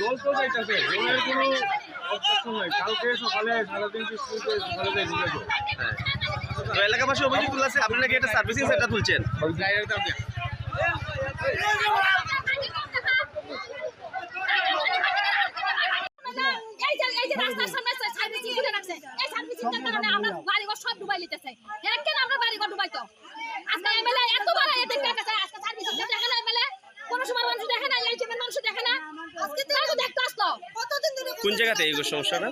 জল তো যাইতেছে জলের কোনো নাই। কালকে সকালে সাড়ে তিনটে স্কুলতে সকালে যাই ঢুকে জল হ্যাঁ এলাকাবাসী অভিযোগ তুলেছে আপনারা কি এটা সার্ভিসিং সেন্টার তুলছেন এই যে এই যে রাস্তার সামনে সার্ভিসিং করে রাখছে এই সার্ভিসিংটার কারণে আমরা বাড়িঘর সব ডুবাই হ্যাঁ কেন আমরা বাড়িঘর ডুবাইতো আজকে এমএলএ এতবার এতে কাছে আজকে সার্ভিসিং দেখে না এমএলএ কোনো সময় মানুষ দেখে না এই জীবন মানুষ দেখে না। আজকে তো দেখতে আসতো কতদিন ধরে কোন জায়গাতে? এই সমস্যাটা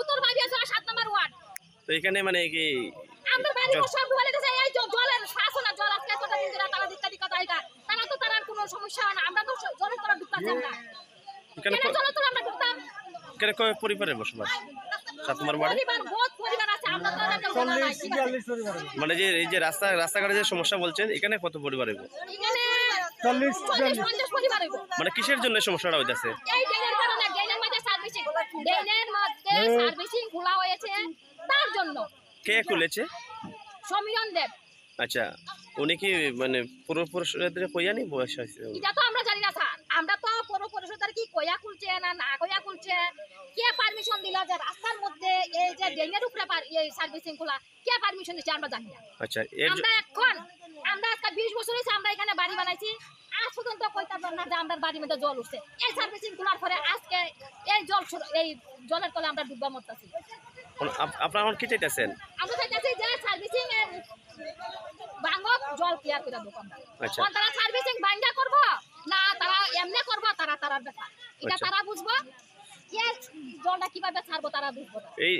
উত্তর বাড়ি আছে সাত নম্বর ওয়ার্ড। তো এখানে মানে কি আমরা বাড়ি সব লিতেছে এই যে জলের শাসন আর জল আজকে এতটা দিন ধরে তারা দিক্কা দিক্কা তাইটা তারা তো তার কোনো সমস্যা হয় না আমরা তো জলের তলা ঢুকতাছি আমরা। এখানে কেন জলের তলা আমরা ঢুকতাম। এখানে কয় পরিবারের বসবাস? সাত নম্বর ওয়ার্ডে? পরিবার আছে? মানে যে এই যে রাস্তা রাস্তাঘাটে যে সমস্যা বলছেন এখানে কত পরিবার এখানে চল্লিশ। মানে কিসের জন্য সমস্যাটা হইতাছে? এই ড্রেনের কারণে ড্রেনের মধ্যে সার্ভিসিং ড্রেনের মধ্যে সার্ভিসিং খোলা হয়েছে। তার জন্য। কে খুলেছে? সমীরণ দেব। আচ্ছা উনি কি মানে পুরো পুরুষদের কইয়া নি? বয়স হয়েছে এটা তো আমরা জানি না স্যার। আমরা তো পৌর পরিষদের কি কয়া খুলছে না না কয়া খুলছে? কে পারমিশন দিল যে রাস্তার মধ্যে এই যে উপরে পার- এই সার্ভিসিং খোলা কে পারমিশন দিচ্ছে আমরা জানি না। আচ্ছা আমরা এখন আমরা আজকে বিশ বছর হয়েছে আমরা এখানে বাড়ি বানাইছি। পর্যন্ত কইতে পারলাম না যে আমরা বাড়ির মধ্যে জল উঠছে। এই সার্ভিসিং খোলার পরে আজকে এই জল এই জলের তলে আমরা ডুববা মরতেছি। আপনারা এখন কি চাইতেছেন? আমরা চাইতেছি যে সার্ভিসিং ভাঙক জল ক্লিয়ার করে দেবো আচ্ছা। তারা সার্ভিসিং ভাঙ্গা করব না তারা এমনি করব তারা তারা ব্যাপার। এটা আচ্ছা। তারা বুঝব জলটা কীভাবে ছাড়বো তারা বুঝব এই